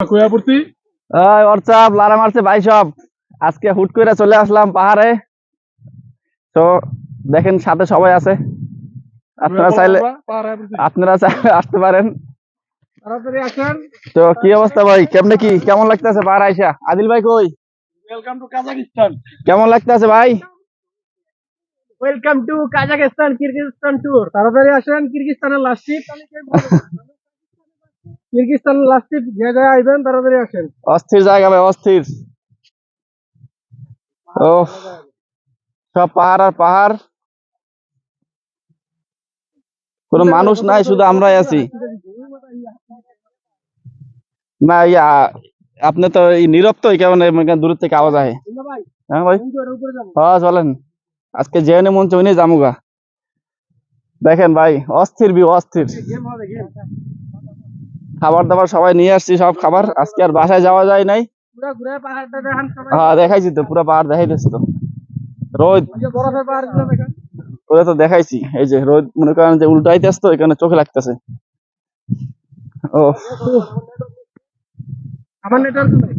কুয়াপূর্তি ওই হোয়াটসঅ্যাপ লারা মারছে ভাই সব। আজকে হুট করে চলে আসলাম পাহাড়ে। তো দেখেন সাথে সবাই আছে। আপনারা চাইলে আপনারা আসতে পারেন। তো কি অবস্থা ভাই? কেমনে কি? কেমন লাগতেছে পাহাড় আইসা? আদিল ভাই কই? ওয়েলকাম টু কাজাকিস্তান কেমন লাগতেছে ভাই? Welcome to Kazakhstan Kyrgyzstan tour তাড়াতাড়ি আসেন কিরগিজস্তানের লাস্ট ট্রিপ কিরগিজস্তানের লাস্ট যে জায়গায় আইবেন তাড়াতাড়ি আসেন। অস্থির জায়গা ভাই অস্থির। ও সব পাহাড় আর পাহাড়। কোনো মানুষ নাই শুধু আমরাই আছি। না ইয়া আপনি তো এই নীরব তো এই কারণে দূর থেকে আওয়াজ আহে। ভাই হ্যাঁ ভাই? হ্যাঁ চলেন। আজকে জেনে মন চইনে জামুগা দেখেন ভাই অস্থির ভিউ অস্থির। গেম খাবার দাবার সবাই নিয়ে আসছি সব খাবার। আজকে আর বাসায় যাওয়া যায় নাই। পুরো ঘুরে পাহাড়টা দেখান সবাই। হ্যাঁ দেখাইছি তো পুরো পাহাড় দেখাইতেছি তো। রোদ। ওটা তো দেখাইছি এই যে রোদ মনে করেন যে উল্টাইতেছে তো এখানে চোখে লাগতেছে। ও। আমার নেটওয়ার্ক নাই।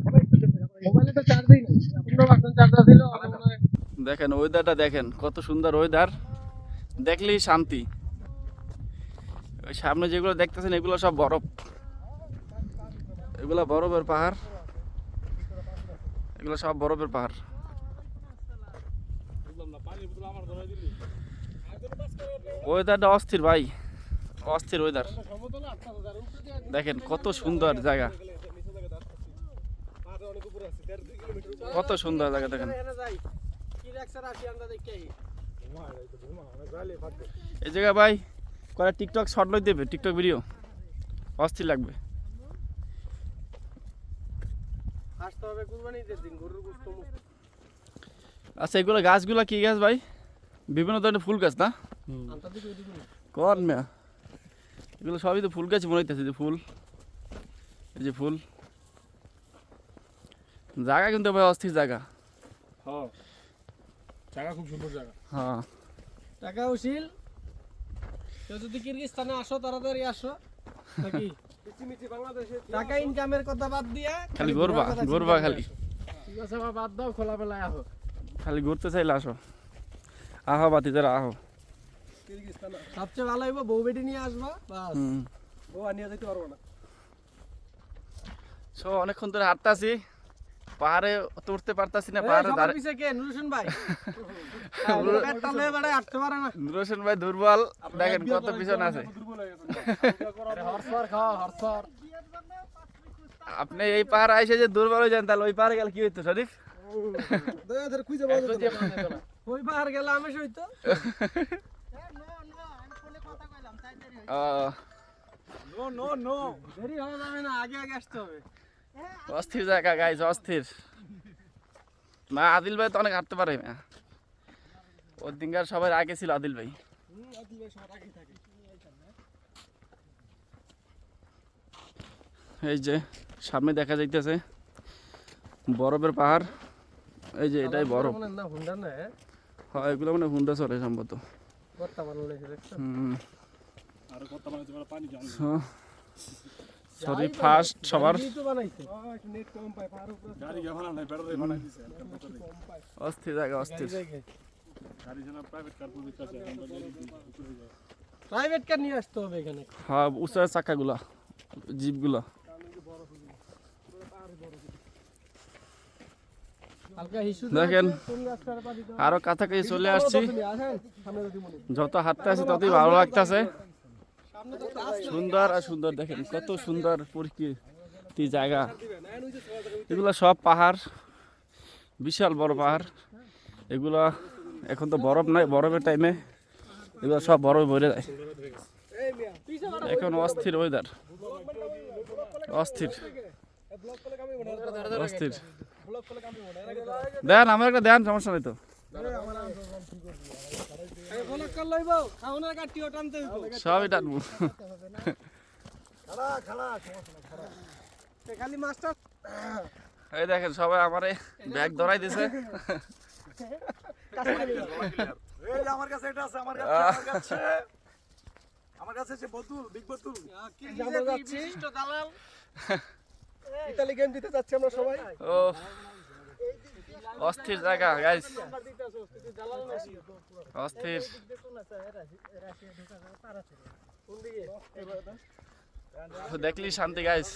মোবাইলে তো চার্জই নাই। পনেরো পার্সেন্ট চার্জ ছিল দেখেন ওয়েদারটা দেখেন কত সুন্দর ওয়েদার দেখলেই শান্তি। ওই সামনে যেগুলো দেখতেছেন এগুলো সব বরফ। এগুলো বরফের পাহাড়। এগুলো সব বরফের পাহাড়। ওয়েদারটা অস্থির ভাই। অস্থির ওয়েদার দেখেন কত সুন্দর জায়গা। কত সুন্দর জায়গা, দেখেন। এই জায়গা ভাই কয়েক টিকটক শর্ট লই দেবে টিকটক ভিডিও অস্থির লাগবে। আসতে হবে কুরবানিদের দিন গরুর গোশত আচ্ছা এগুলো গাছগুলো কি গাছ ভাই? বিভিন্ন ধরনের ফুল গাছ না। কন মেয়া? এগুলো সবই তো ফুল গাছ মনে হইতেছে যে ফুল। এই যে ফুল। জায়গা কিন্তু ভাই অস্থির জায়গা। হ্যাঁ জায়গা খুব সুন্দর জায়গা। হ্যাঁ। টাকা উশিল কেউ যদি কিরগিজস্তানে আসো তাড়াতাড়ি আসো। নাকি? টাকা ইনকামের কথা বাদ দিয়া খালি ঘুরবা ঘুরবা খালি। ঠিক আছে বা বাদ দাও খোলামেলায় আহো। খালি ঘুরতে চাইলে আসো। আহো বাতি যারা আহো। সবচেয়ে ভালো হইব বউ বেটি নিয়ে আসবা বাস। বউ আনিয়ে যেতে পারব না। সো অনেকক্ষণ ধরে হাঁটতাছি। পাহাড়ে তো উঠতে পারতাছি না পাহাড়ে পিছে কে? নুরুশন ভাই? পেটটা লয়ে বেড়ায় হাঁটতে পারে না। নুরোশন ভাই দুর্বল। দেখেন কত পিছনে আছে। হরসর খাওয়া হরসর। আপনি এই পাহাড় আইসে যে দুর্বল হয়ে যান তাহলে ওই পাহাড়ে গেলে কি হইতো শরীফ ওই পাহাড় গেলে আমি সইতো নো নো নো দেরি যাবে না আগে আগে আসতে হবে। অস্থির জায়গা গাইজ অস্থির। না আদিল ভাই তো অনেক হাঁটতে পারে না ওর দিনকার সবার আগে ছিল আদিল ভাই। এই যে সামনে দেখা যাইতেছে বরফের পাহাড়। এই যে এটাই বরফ। না হুন্ডা না হ্যাঁ? এগুলো মানে হুন্ডা চলে সম্ভবত। হুম। সরি ফার্স্ট সবার অস্থির জায়গা অস্থির। প্রাইভেট কার নিয়ে আসতে হবে এখানে। হ্যাঁ উঁচা চাকাগুলা জিপগুলা। দেখেন আরও কাছাকাছি চলে আসছি। মনে যত হাঁটতে আছি ততই ভালো লাগতেছে। সুন্দর আর সুন্দর দেখেন, কত সুন্দর প্রকৃতি জায়গা। এগুলো সব পাহাড়, বিশাল বড় পাহাড়। এগুলা এখন তো বরফ নাই, বরফের টাইমে এগুলো সব বরফে ভরে যায়। এখন অস্থির ওয়েদার অস্থির অস্থির। দেন, আমার একটা দেন, সমস্যা নেই তো। ব্লক কর লইব খাওনের কাটিও টানতে হইব। সবই টানবো। এই দেখেন সবাই আমারে ব্যাগ ধরাই দিছে। আমার কাছে এটা আছে আমার কাছে আমার কাছে। আমার কাছে আছে বোতল বিগ বোতল কি যাব যাচ্ছি দালাল। ইতালি গেম দিতে যাচ্ছি আমরা সবাই। ও অস্থির জায়গা গাইস অস্থির। দেখলি শান্তি গাইস